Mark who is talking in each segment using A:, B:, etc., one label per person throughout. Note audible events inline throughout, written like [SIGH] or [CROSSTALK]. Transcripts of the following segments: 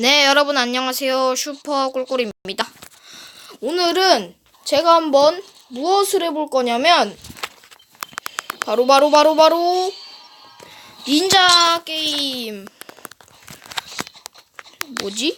A: 네, 여러분 안녕하세요. 슈퍼 꿀꿀입니다. 오늘은 제가 한번 무엇을 해볼 거냐면 바로 바로 바로 바로 닌자 게임 뭐지?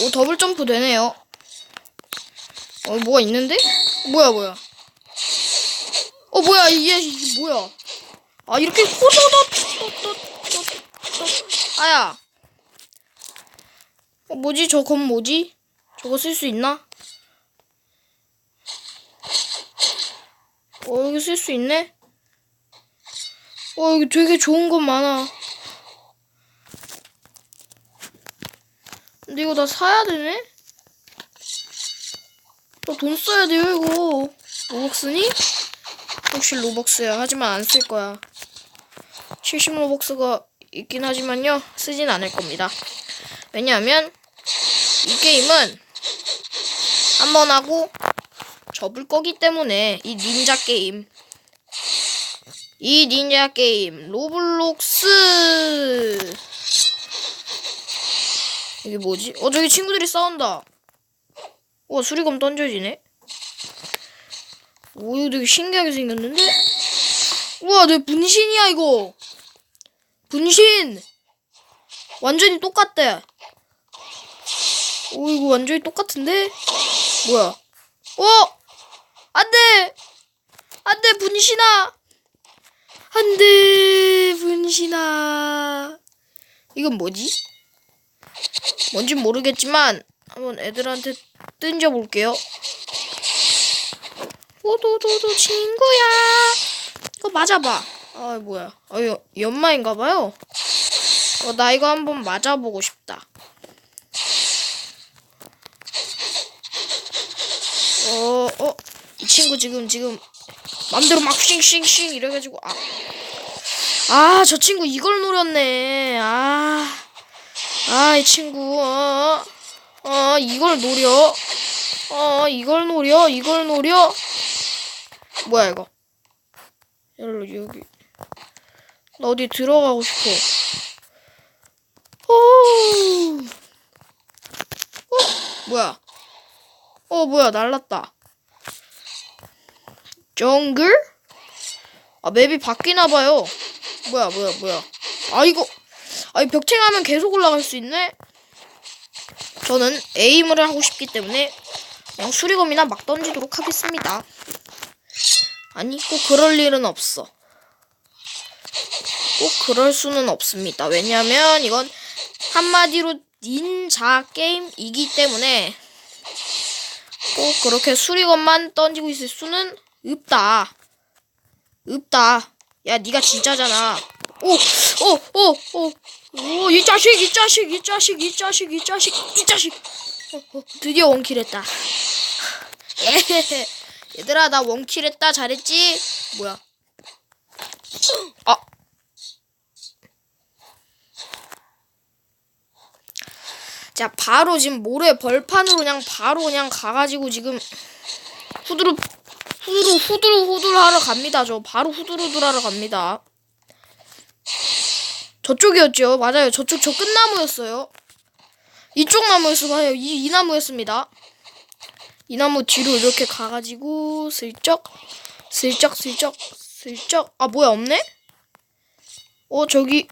A: 오 더블 점프 되네요. 어 뭐가 있는데? 뭐야 뭐야? 어 뭐야 이게 뭐야? 아 이렇게 호도덧 아야. 어, 뭐지 저검 뭐지? 저거 쓸 수 있나? 어 여기 쓸 수 있네? 어 여기 되게 좋은 것 많아. 근데 이거 다 사야 되네? 너돈 써야 돼요 이거. 로벅스니? 혹시 로벅스야. 하지만 안 쓸 거야. 70 로벅스가 있긴 하지만요. 쓰진 않을 겁니다. 왜냐하면 이 게임은 한 번 하고 접을 거기 때문에 이 닌자 게임 이 닌자 게임 로블록스 이게 뭐지? 어 저기 친구들이 싸운다. 와 수리검 던져지네. 오 이거 되게 신기하게 생겼는데? 우와 내 분신이야 이거. 분신 완전히 똑같대. 오 이거 완전히 똑같은데? 뭐야? 어? 안 돼! 안 돼 분신아! 안 돼 분신아! 이건 뭐지? 뭔진 모르겠지만 한번 애들한테 던져 볼게요. 오도도도 친구야. 이거 맞아봐. 아 뭐야? 아 이거 연마인가봐요. 어, 나 이거 한번 맞아보고 싶다. 어, 어, 이 친구 지금 지금 맘대로 막 싱싱싱 이래가지고 아, 아, 저 친구 이걸 노렸네. 아, 아, 이 친구, 어, 어, 이걸 노려, 어, 이걸 노려, 이걸 노려. 뭐야 이거? 여기 여기. 나 어디 들어가고 싶어. 오. 어? 뭐야? 어, 뭐야, 날랐다. 정글? 아, 맵이 바뀌나봐요. 뭐야, 뭐야, 뭐야. 아, 이거. 아이, 벽체가면 계속 올라갈 수 있네? 저는 에임을 하고 싶기 때문에 그냥 수리검이나 막 던지도록 하겠습니다. 아니, 꼭 그럴 일은 없어. 꼭 그럴 수는 없습니다. 왜냐면 이건 한마디로 닌자 게임이기 때문에 꼭 그렇게 수리검만 던지고 있을 수는 없다. 없다. 야, 네가 진짜잖아. 오, 오, 오, 오, 오, 이 자식, 이 자식, 이 자식, 이 자식, 이 자식, 이 자식. 어, 어, 드디어 원킬했다. 예, [LAUGHS] 얘들아, 나 원킬했다. 잘했지? 뭐야? 아. 자, 바로 지금 모래 벌판으로 그냥 바로 그냥 가가지고 지금 후두루 후두루 후두루 후두루 하러 갑니다. 저 바로 후두루 하러 갑니다. 저쪽이었죠. 맞아요. 저쪽 저 끝나무였어요. 이쪽 나무였어 봐요. 이, 이 나무였습니다. 이 나무 뒤로 이렇게 가가지고 슬쩍 슬쩍 슬쩍 슬쩍 아 뭐야 없네? 어 저기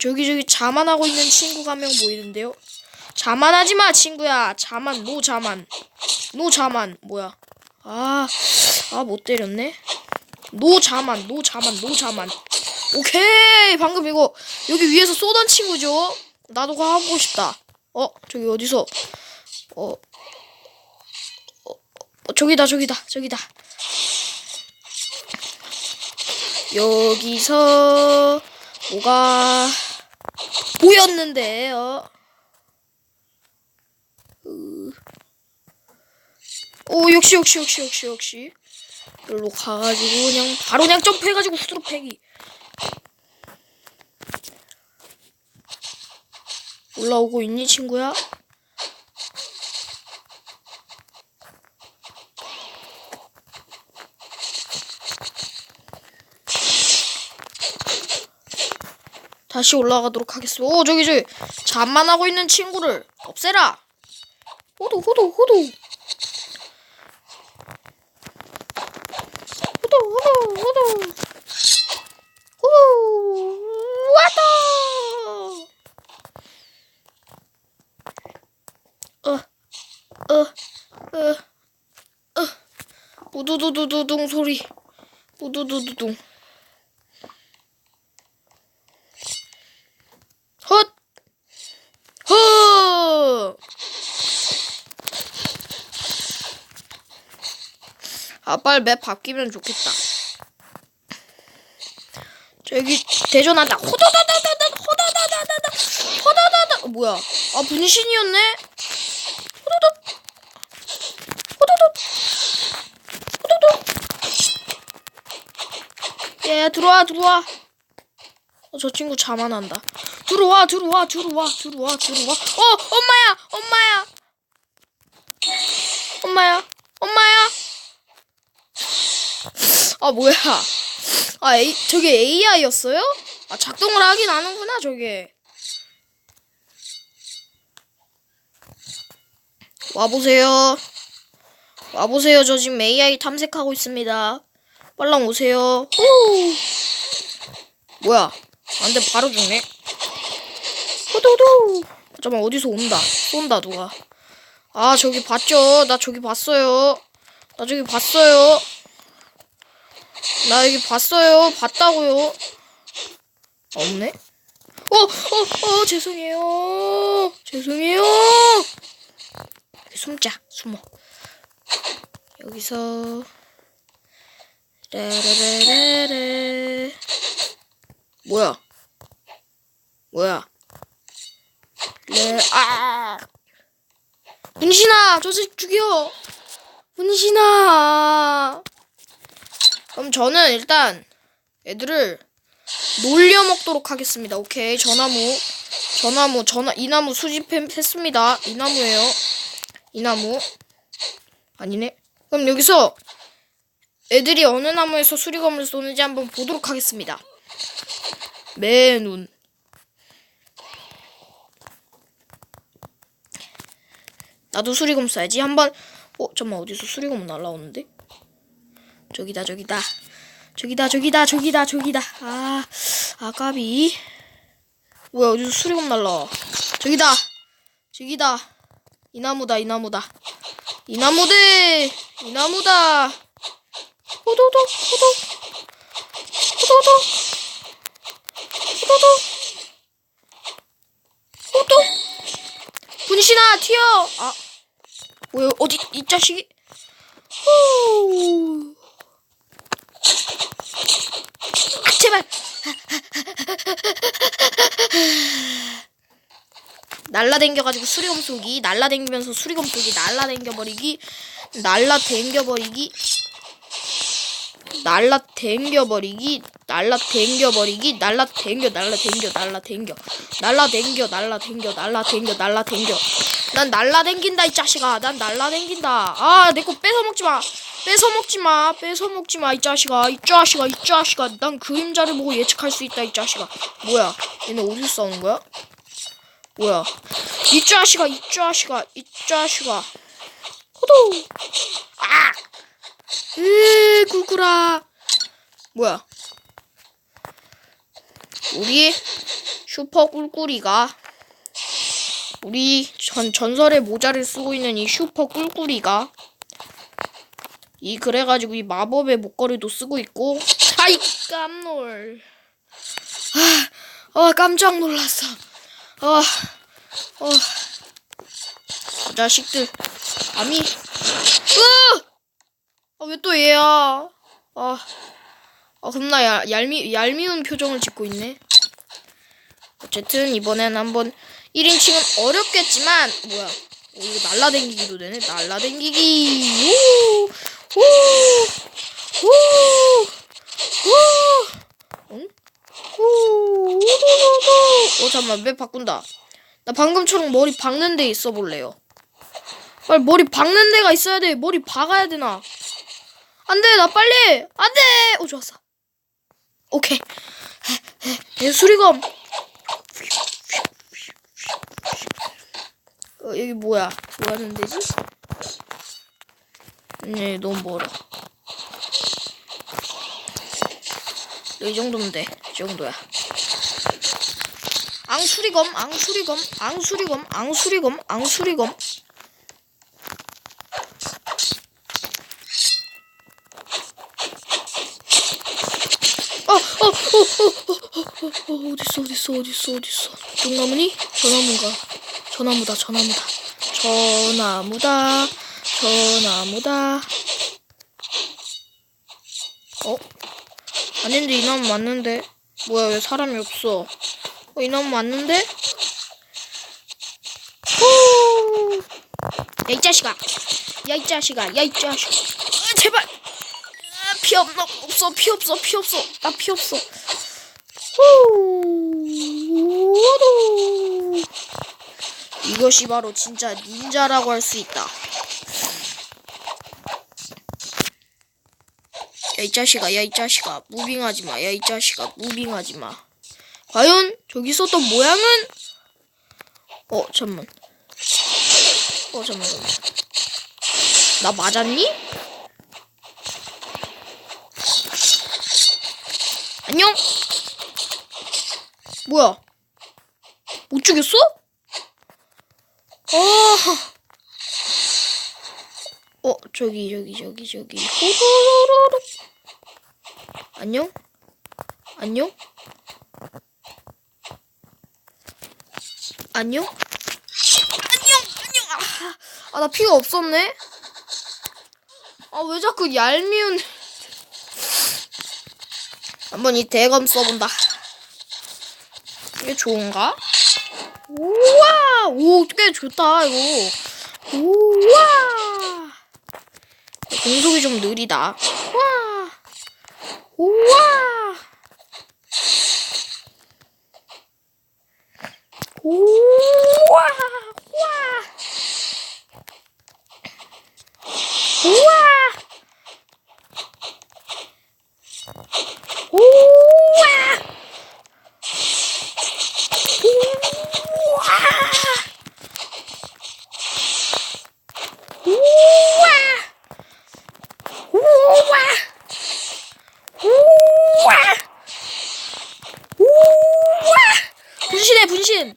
A: 저기 저기 자만하고 있는 친구가 한 명 보이는데요. 자만하지 마 친구야. 자만 노 자만 노 자만 뭐야? 아아못 때렸네. 노 자만 노 자만 노 자만. 오케이 방금 이거 여기 위에서 쏘던 친구죠. 나도 하고 싶다. 어 저기 어디서 어, 어, 어 저기다 저기다 저기다. 여기서 뭐가 보였는데 어. 오 역시 역시 역시 역시 역시 여기로 가가지고 그냥 바로 그냥 점프해가지고 후드로 패기 올라오고 있니 친구야? 다시 올라가도록 하겠습니다. 오 저기 저기 잠만 하고 있는 친구를 없애라. 호도 호도 호도. 호도 호도 호도. 후 왔다. 어, 어, 어, 어. 우두두두두둥 소리. 우두두두둥. 아, 빨리 맵 바뀌면 좋겠다. 저기 대전한다. 호다다다다다 호다다다다다 호다다다. 어, 뭐야? 아 분신이었네. 호다다. 호다다. 호다다. 예 들어와 들어와. 어, 저 친구 자만한다. 들어와, 들어와, 들어와, 들어와, 들어와. 어, 엄마야, 엄마야, 엄마야. 아 뭐야? 아 A, 저게 AI였어요? 아 작동을 하긴 하는구나 저게. 와 보세요. 와 보세요. 저 지금 AI 탐색하고 있습니다. 빨랑 오세요. 후. 뭐야? 안돼 바로 죽네. 호도도. 잠깐만 어디서 온다. 쏜다 누가. 아 저기 봤죠? 나 저기 봤어요. 나 저기 봤어요. 나 여기 봤어요. 봤다고요. 없네? 어, 어, 어, 죄송해요. 죄송해요. 숨자, 숨어. 여기서 레레레레레 뭐야? 뭐야? 레, 아! 문신아, 저 새끼 죽여! 문신아! 그럼 저는 일단 애들을 놀려 먹도록 하겠습니다. 오케이, 전나무, 전나무, 전나 이 나무 수집했습니다. 이 나무예요. 이 나무. 아니네. 그럼 여기서 애들이 어느 나무에서 수리검을 쏘는지 한번 보도록 하겠습니다. 매눈. 나도 수리검 써야지. 한번 어, 잠만 어디서 수리검 날라오는데? 저기다, 저기다. 저기다, 저기다, 저기다, 저기다. 아, 아까비. 뭐야, 어디서 수리검 날라와. 저기다. 저기다. 이 나무다, 이 나무다. 이 나무대. 이 나무다. 호도독, 호독. 호도독. 호도독. 호독. 분신아, 튀어. 아. 뭐야, 어디, 이 자식이. 후. 아, 제발. 날라댕겨가지고 수리검 쏘기, 날라댕기면서 수리검 쏘기, 날라댕겨버리기, 날라댕겨버리기, 날라댕겨버리기, 날라댕겨버리기, 날라댕겨, 날라댕겨, 날라댕겨, 날라댕겨, 날라댕겨, 날라댕겨, 날라댕겨. 난 날라댕긴다 이 자식아, 난 날라댕긴다. 아, 내 거 뺏어 먹지 마. 뺏어 먹지 마. 뺏어 먹지 마, 이 자식아. 이 자식아, 이 자식아. 난 그림자를 보고 예측할 수 있다, 이 자식아. 뭐야? 얘네 어디서 싸우는 거야? 뭐야? 이 자식아, 이 자식아, 이 자식아. 호도. 아! 으, 굴구라. 뭐야? 우리 슈퍼 꿀꿀이가 우리 전 전설의 모자를 쓰고 있는 이 슈퍼 꿀꿀이가 이 그래가지고 이 마법의 목걸이도 쓰고 있고. 아이 깜놀. 아, 아 깜짝 놀랐어. 아, 어, 이 자식들. 감히 으! 아, 왜 또 얘야? 아, 아 겁나 얄, 얄미, 얄미운 표정을 짓고 있네. 어쨌든 이번엔 한번 1인칭은 어렵겠지만 뭐야. 오, 이거 날라댕기기도 되네. 날라댕기기. 오, 우! 어, 잠깐만, 왜 바꾼다. 나 방금처럼 머리 박는 데 있어 볼래요. 빨리 머리 박는 데가 있어야 돼. 머리 박아야 되나. 안 돼, 나 빨리! 안 돼! 오, 좋았어. 오케이. 내 수리검. 어, 여기 뭐야? 뭐 하는 데지? 네, 너무 멀어. 이 정도면 돼. 이 정도야. 앙수리검, 앙수리검, 앙수리검, 앙수리검, 앙수리검. 어, 어, 어, 어, 어, 어, 어, 어, 어딨어, 어딨어, 어딨어, 어딨어. 똥나무니? 저 나무가. 저 나무다, 저 나무다. 저 나무다, 저 나무다. 어? 아닌데, 이 나무 맞는데? 뭐야, 왜 사람이 없어? 어, 이 나무 맞는데? 후! 야, 이 자식아! 야, 이 자식아! 야, 이 자식아! 아, 제발! 아, 피 없, 없어, 피 없어, 피 없어. 나 피 없어. 후! 이것이 바로 진짜 닌자라고 할 수 있다. 야, 이 자식아, 야, 이 자식아, 무빙하지 마. 야, 이 자식아, 무빙하지 마. 과연 저기 있었던 모양은? 어, 잠만. 어, 잠만, 잠만. 나 맞았니? 안녕? 뭐야? 못 죽였어? 어. 어, 저기, 저기, 저기, 저기. 호로로로로. 안녕? 안녕? 안녕? 안녕, 안녕. 아, 아, 나 피가 없었네? 아, 왜 자꾸 얄미운. 한번 이 대검 써본다. 이게 좋은가? 우와! 오, 꽤 좋다, 이거. 우와! 공속이 좀 느리다. 우와! 哇！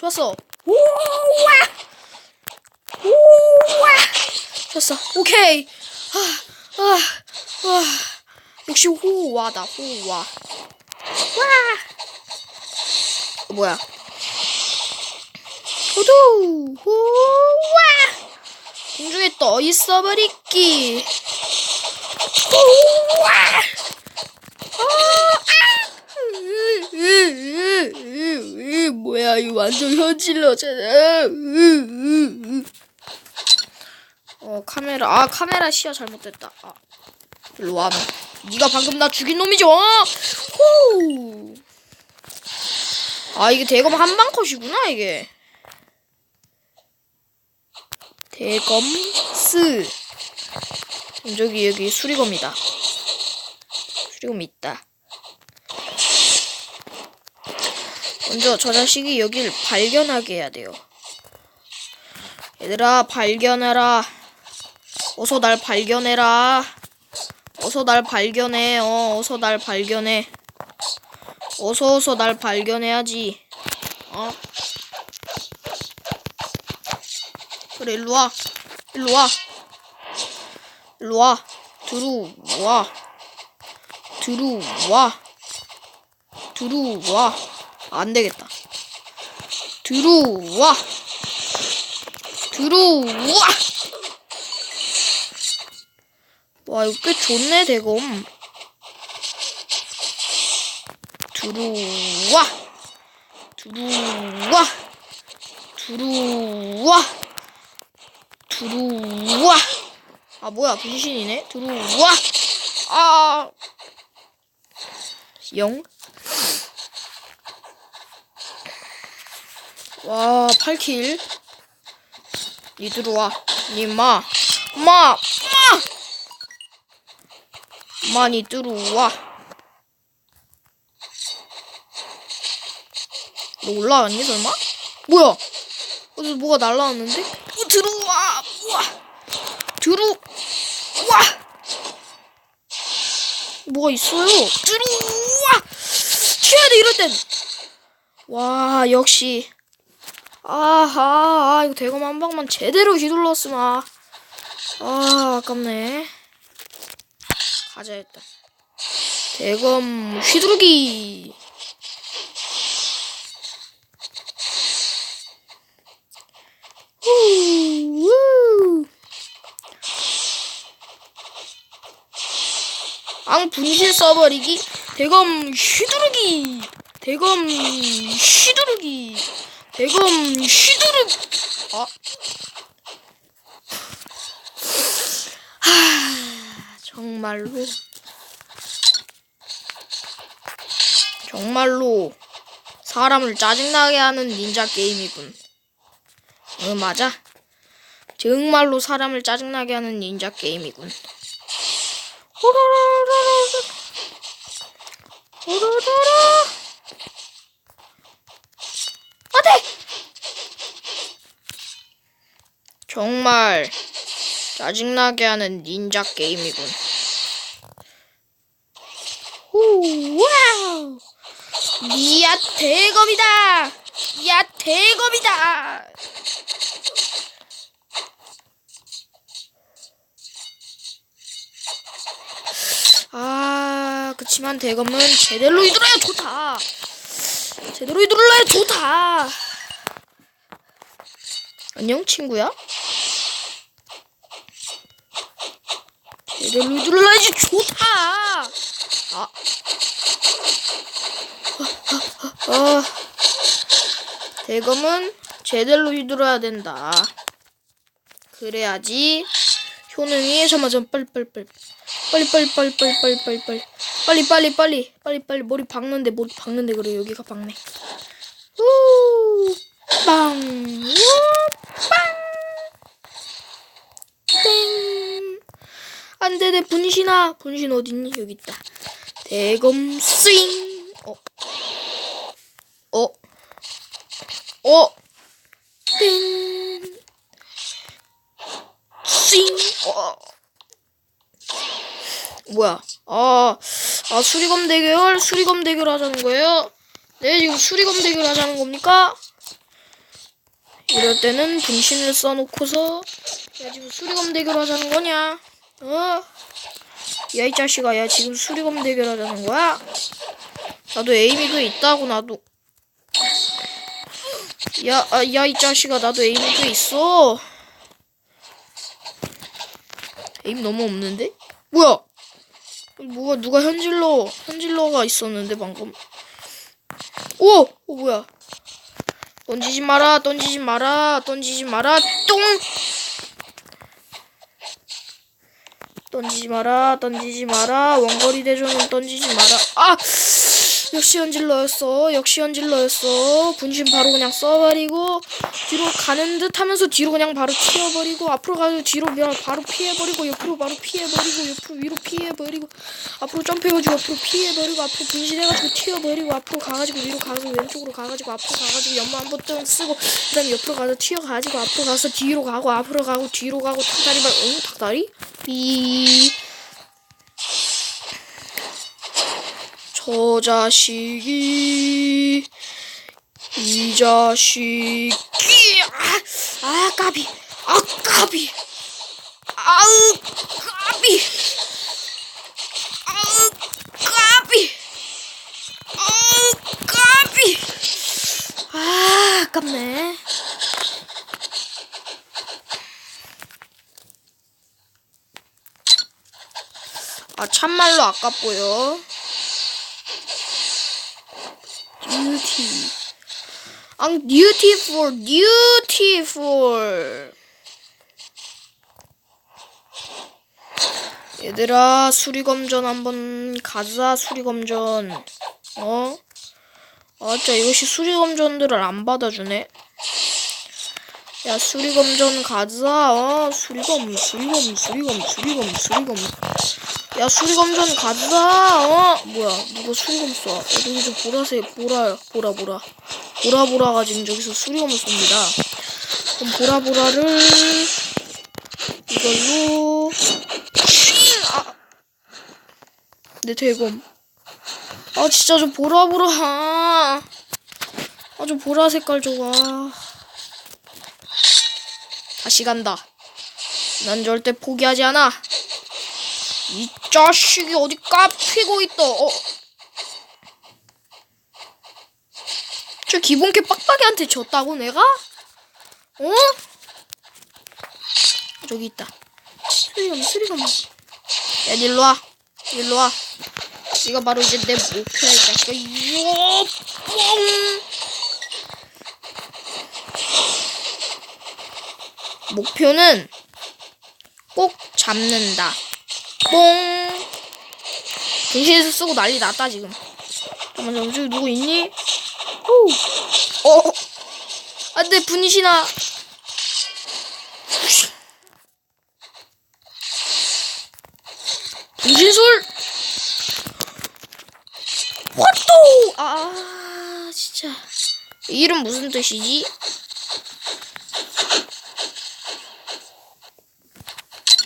A: 좋았어. 우와! 우와! 좋았어. 오케이. 아, 아, 아. 역시 호와다 호와. 와. 어, 뭐야? 호두 호와. 공중에 떠 있어버리기. 우와! 어, 아! 으, 으, 으, 으, 으, 뭐 야 이 완전 으. 어 카메라 아 카메라 시야 잘못됐다. 아, 일로 와 너. 네가 방금 나 죽인 놈이죠? 후. 아 이게 대검 한방 컷이구나 이게. 대검 스. 저기 여기 수리검이다. 수리검 있다. 먼저 저 자식이 여길 발견하게 해야 돼요. 얘들아 발견해라. 어서 날 발견해라. 어서 날 발견해. 어, 어서 날 발견해. 어서 어서 날 발견해야지. 어? 그래 일로 와. 일로 와. 일로 와. 들어와. 들어와. 들어와. 안 되겠다. 들어와. 들어와. 와, 이거 꽤 좋네, 대검. 들어와. 들어와. 들어와. 들어와. 아, 뭐야, 분신이네? 들어와. 아. 영. 와, 8킬. 니 들어와. 니 마. 마! 마! 많이 들어와. 너 올라왔니 설마? 뭐야? 어디서 뭐가 날라왔는데? 어, 들어와 우와 들어와 뭐가 있어요 들어와 튀어야 돼 이럴 땐 와 역시 아하 아, 이거 대검 한 방만 제대로 휘둘렀으면 아, 아 아깝네. 가자 일단. 대검 휘두르기. 앙 분실 써버리기. 대검 휘두르기. 대검 휘두르기 대검 휘두르기 아 하, 정말로 정말로 사람을 짜증나게 하는 닌자 게임이군. 어 맞아. 정말로 사람을 짜증나게 하는 닌자 게임이군. 호로로로로 호로로로 정말 짜증나게 하는 닌자 게임이군. 오 와우. 이야 대검이다. 야 대검이다. 아 그치만 대검은 제대로 휘둘러야 좋다. 제대로 휘둘러야 좋다. 안녕 친구야. 제대로 휘둘러야지 좋다. 아. 어, 대검은 제대로 휘둘러야 된다. 그래야지 효능이 빨리 빨리 빨리 빨리 빨리 빨리 빨리 빨리 빨리 빨리 빨리 빨리 빨리 빨리 머리 박는데 머리 박는데 그래 여기가 박네. 우빵 땡 안돼 내 분신아 분신 어딨니 여기 있다. 대검 스윙 어 어? 어? 띵. 띵. 어. 뭐야? 아, 아 수리검 대결, 수리검 대결 하자는 거예요? 네, 지금 수리검 대결 하자는 겁니까? 이럴 때는 분신을 써놓고서 야 지금 수리검 대결 하자는 거냐? 어? 야 이 자식아, 야 지금 수리검 대결 하자는 거야? 나도 에이미도 있다고 나도. 야, 아, 야, 이 자식아, 나도 꽤 있어. 에임 너무 없는데? 뭐야? 뭐가, 누가 현질러, 현질러가 있었는데, 방금. 오! 어, 뭐야? 던지지 마라, 던지지 마라, 던지지 마라, 똥! 던지지 마라, 던지지 마라, 원거리 대전은 던지지 마라. 아! 역시 현질러였어. 역시 현질러였어. 분신 바로 그냥 써버리고 뒤로 가는 듯 하면서 뒤로 그냥 바로 튀어버리고 앞으로 가서 뒤로 그냥 바로 피해버리고 옆으로 바로 피해버리고 옆으로 위로 피해버리고 앞으로 점프해가지고 옆으로 피해버리고 앞으로 분신해가지고 튀어버리고 앞으로 가가지고 위로 가서 왼쪽으로 가가지고 앞으로 가가지고 연마 한번더 쓰고 그 다음에 옆으로 가서 튀어가지고 앞으로 가서 뒤로 가고 앞으로 가고 뒤로 가고 닭다리 발 응? 닭다리? 삐 저 자식이 이 자식이 아, 아 까비 아 까비 아우 까비 아우 까비 아우 까비. 아 아깝네. 아 참말로 아깝고요 앙 beautiful, beautiful. 얘들아 수리검전 한번 가자 수리검전. 어? 아 진짜 이것이 수리검전들을 안 받아주네. 야 수리검전 가자. 어? 수리검 수리검 수리검 수리검 수리검 야 수리검전 가자 어? 뭐야 누가 수리검 쏴? 여기서 보라색 보라 보라 보라. 보라 보라가 지금 저기서 수리검을 쏩니다. 그럼 보라 보라를 이걸로. 아. 내 대검. 아 진짜 좀 보라 보라. 아좀 보라 색깔 좋아 다시 간다. 난 절대 포기하지 않아 이 자식이 어디 까피고 있어 어. 저 기본캐 빡빡이한테 졌다고 내가? 어? 저기 있다. 스리검 스리검 야 일로 와. 일로 와. 이거 바로 이제 내 목표야 이 자식아. 이거 뽕 목표는 꼭 잡는다 뽕 분신에서 쓰고 난리 났다 지금 잠깐만 잠깐만 저기 누구 있니? 오. 어 안 돼 분신아 분신술 화또 아 진짜 이 이름 무슨 뜻이지?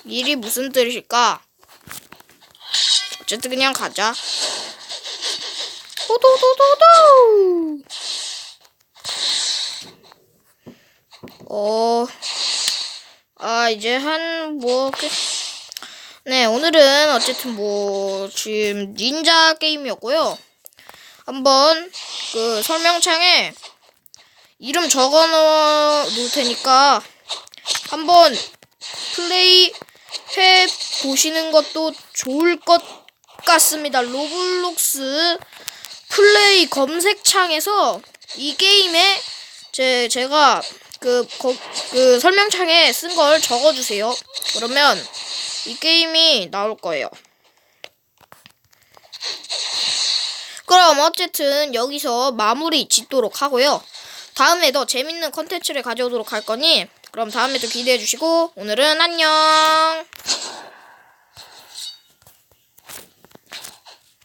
A: 일이 무슨 뜻일까? 어쨌든 그냥 가자. 도도도도도. 어, 아 이제 한 뭐. 네 오늘은 어쨌든 뭐 지금 닌자 게임이었고요. 한번 그 설명창에 이름 적어 놓을 테니까 한번 플레이 해 보시는 것도 좋을 것 같습니다. 로블록스 플레이 검색창에서 이 게임에 제 제가 그, 거, 그 설명창에 쓴 걸 적어주세요. 그러면 이 게임이 나올 거예요. 그럼 어쨌든 여기서 마무리 짓도록 하고요. 다음에 더 재밌는 컨텐츠를 가져오도록 할 거니 그럼 다음에 또 기대해 주시고 오늘은 안녕.